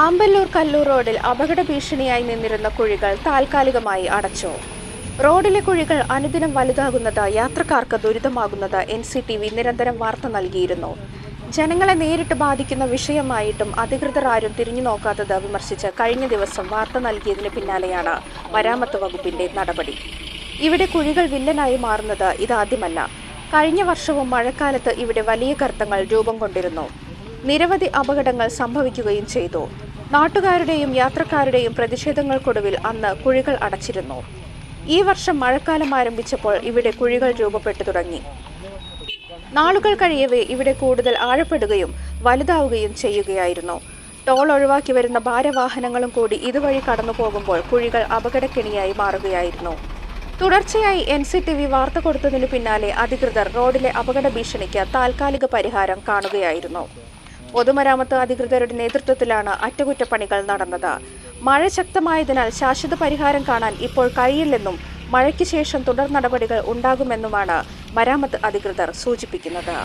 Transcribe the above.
ആമ്പല്ലൂർ കല്ലൂർ റോഡിൽ അപകട ഭീഷണിയായി നിന്നിരുന്ന കുഴികൾ താൽക്കാലികമായി അടച്ചു. റോഡിലെ കുഴികൾ അനുദിനം വലുതാകുന്നത് യാത്രക്കാർക്ക് ദുരിതമാകുന്നത് എൻ സി ടി വി നിരന്തരം വാർത്ത നൽകിയിരുന്നു. ജനങ്ങളെ നേരിട്ട് ബാധിക്കുന്ന വിഷയമായിട്ടും അധികൃതർ ആരും തിരിഞ്ഞു നോക്കാത്തത് വിമർശിച്ച് കഴിഞ്ഞ ദിവസം വാർത്ത നൽകിയതിന് പിന്നാലെയാണ് മരാമത്ത് വകുപ്പിന്റെ നടപടി. ഇവിടെ കുഴികൾ വില്ലനായി മാറുന്നത് ഇതാദ്യമല്ല. കഴിഞ്ഞ വർഷവും മഴക്കാലത്ത് ഇവിടെ വലിയ കർത്തങ്ങൾ രൂപം കൊണ്ടിരുന്നു. നിരവധി അപകടങ്ങൾ സംഭവിക്കുകയും ചെയ്തു. നാട്ടുകാരുടെയും യാത്രക്കാരുടെയും പ്രതിഷേധങ്ങൾക്കൊടുവിൽ അന്ന് കുഴികൾ അടച്ചിരുന്നു. ഈ വർഷം മഴക്കാലം ആരംഭിച്ചപ്പോൾ ഇവിടെ കുഴികൾ രൂപപ്പെട്ടു തുടങ്ങി. നാളുകൾ കഴിയവേ ഇവിടെ കൂടുതൽ ആഴപ്പെടുകയും വലുതാവുകയും ചെയ്യുകയായിരുന്നു. ടോൾ ഒഴിവാക്കി വരുന്ന ഭാരവാഹനങ്ങളും കൂടി ഇതുവഴി കടന്നു പോകുമ്പോൾ കുഴികൾ അപകടക്കെണിയായി മാറുകയായിരുന്നു. തുടർച്ചയായി എൻ സി ടി വി വാർത്ത കൊടുത്തതിനു പിന്നാലെ അധികൃതർ റോഡിലെ അപകട ഭീഷണിക്ക് താൽക്കാലിക പരിഹാരം കാണുകയായിരുന്നു. പൊതുമരാമത്ത് അധികൃതരുടെ നേതൃത്വത്തിലാണ് അറ്റകുറ്റപ്പണികൾ നടന്നത്. മഴ ശക്തമായതിനാൽ ശാശ്വത പരിഹാരം കാണാൻ ഇപ്പോൾ കഴിയില്ലെന്നും മഴയ്ക്ക് ശേഷം തുടർ നടപടികൾ ഉണ്ടാകുമെന്നുമാണ് മരാമത്ത് അധികൃതർ സൂചിപ്പിക്കുന്നത്.